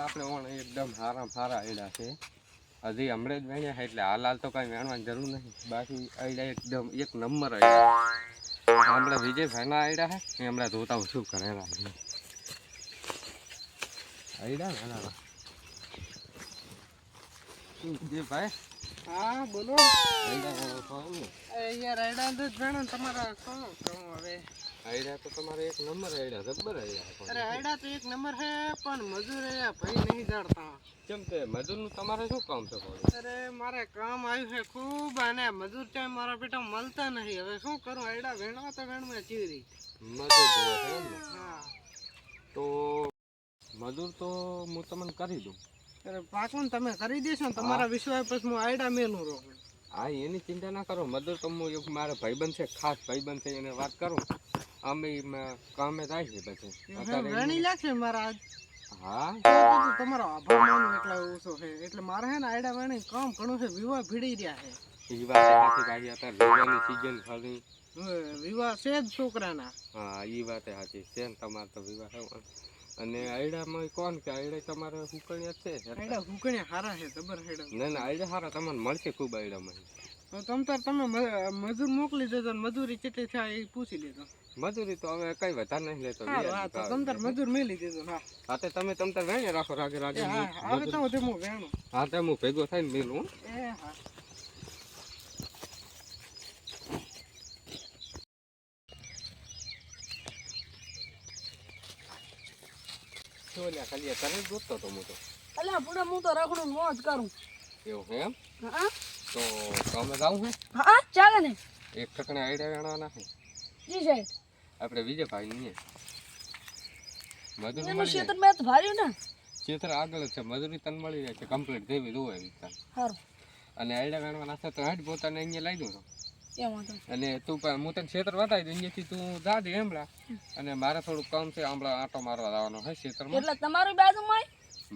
આપણે ઓણ એકદમ સારા સારા આયડા છે. હજી હમણે જ વેણ્યા છે એટલે હાલ હાલ તો કાંઈ વેણવાની જરૂર નથી. બાકી આયડા એકદમ એક નંબર આયડા હમણાં વિજયભાઈના આયડા છે એ હમણાં જોતા હું શું કરેલા છે આયડા ને એના વિજયભાઈ? હા બોલો વેણો તો એમ ને અહીંયા રાયડા જ ભેણો તમારા શું કહું હવે? આયડા તો તમારે એક નંબર આયડા જબ્બર આયડા અરે આયડા તો એક નંબર હે પણ મજૂર અહીંયા ભાઈ નહીં જાણતા. કેમ કે મજૂરનું તમારે શું કામ છે ભાઈ અરે મારે કામ આવ્યું છે ખૂબ અને મજૂર ટાઈમ મારા પેટા મળતા નહીં. હવે શું કરું આયડા વેણવા તો વેણવા ચીરી મજૂર ને. હા. તો મજૂર તો હું તમને કરી દઉં. અરે પાકું તમે કરી દેશો ને તમારા વિશ્વાસ પછી હું આયડા મેનું રહું. હા એની ચિંતા ના કરો. મજૂર તો હું એક મારા ભાઈબંધ છે ખાસ ભાઈબંધ છે એને વાત કરું. અમે કામે થાય છે પછી. અત્યારે લાગશે મારા હા? તમારો આભાર માનું એટલા ઓછો છે. એટલે મારે હે ને આયડા વેણી કામ ઘણું છે વિવાહ ભીડી રહ્યા છે. એ સાચી ભાઈ અત્યારે વિવાહની સિઝન ખાલી વિવાહ છે જ છોકરાના. હા એ વાત સાચી છે ને તમારે તો વિવાહ છે અને આયડામાં કોણ કે આયડા તમારે હુકણ્યા છે? આયડા હુકણ્યા હારા છે જબર આયડા. ના ના આયડા હારા તમને મળશે ખૂબ આયડામાં. તમ તાર તમે મજૂર મોકલી દેજો ને મજૂરી કેટલી થાય એ પૂછી લેજો. મજૂરી તો હવે કઈ વધારે નહીં લેતો હા તો તમ તાર મજૂર મેલી દેજો હા. હા તે તમે તમ તાર વેણે રાખો રાગે રાગે હા હવે તો હું વેણું. હા તે હું ભેગો થઈને મેલું. એ હા. લ્યા ખાલી તને જોતો તો હું તો. અલ્યા પૂરા હું તો રખડું મોજ કરું. એવું છે એમ? હા તો તમે જાવું હે? હા ચાલે ને. એક ટકને આઈડિયા વેણવાના છે જી સાહેબ. આપણે વિજયભાઈ ની મજૂરી મળી ક્ષેત્ર મેં તો ભાર્યું ને? ક્ષેત્ર આગળ છે. મજૂરી તન મળી જાય છે. કમ્પ્લીટ જેવી જોવે એ તને. સારું અને આઈડિયા વેણવાના છે તો હાટ પોતાને અહીંયા લઈ દઉં નહીં. અને તું પણ હું તને ક્ષેત્ર બતાવી દઉં અહીંયાથી તું જાજે હમણાં. અને મારે થોડું કામ છે હમણાં આટો મારવા જવાનો છે ક્ષેત્રમાં એટલે તમારી બાજુમાં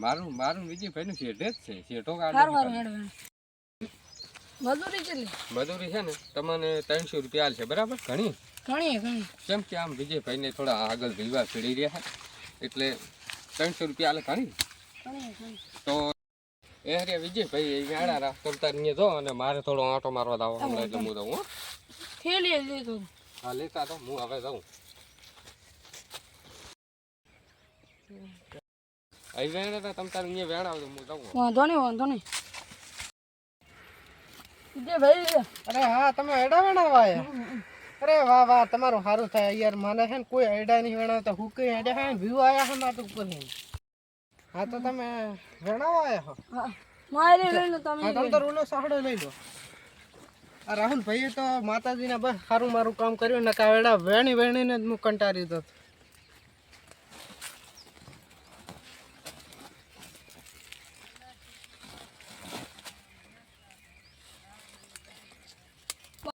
મારું મારું વિજયભાઈનું શેઠ જ છે શેઠો. મજૂરી કેટલી? મજૂરી છે ને તમને ત્રણસો રૂપિયા છે બરાબર? ઘણી? ઘણી ઘણી. કેમ કે આમ વિજયભાઈને થોડા આગળ ભીલવા ચડી રહ્યા એટલે ત્રણસો રૂપિયા હાલે ઘણી. તો એ હરિયા વિજયભાઈ ગાડા રાખ કરતા અહીંયા જો અને મારે થોડો આંટો મારવા દાવો હમણાં એટલે હું થેલી લીધું. હા લેતા તો હું હવે જાઉં. અહીં વેણા હતા તમ તારે અહીંયા વેણા આવજો હું જાઉં વાંધો નહીં વાંધો નહીં. જે ભાઈ અરે હા તમે હેડા વેણાવા આયા? અરે વાહ વાહ તમારું સારું થાય. યાર મને છે ને કોઈ આયડા નહીં વેણાવતા. હું કઈ હેડા હે ને વ્યૂ આયા હે મારા ઉપર છે હા તો તમે વેણાવા આયા હો. હા મારી તમે તમે તો રૂનો સાહડો લઈ લો. આ રાહુલ ભાઈએ તો માતાજીના બસ સારું મારું કામ કર્યું ને કાવેડા વેણી વેણીને જ હું કંટાળી દો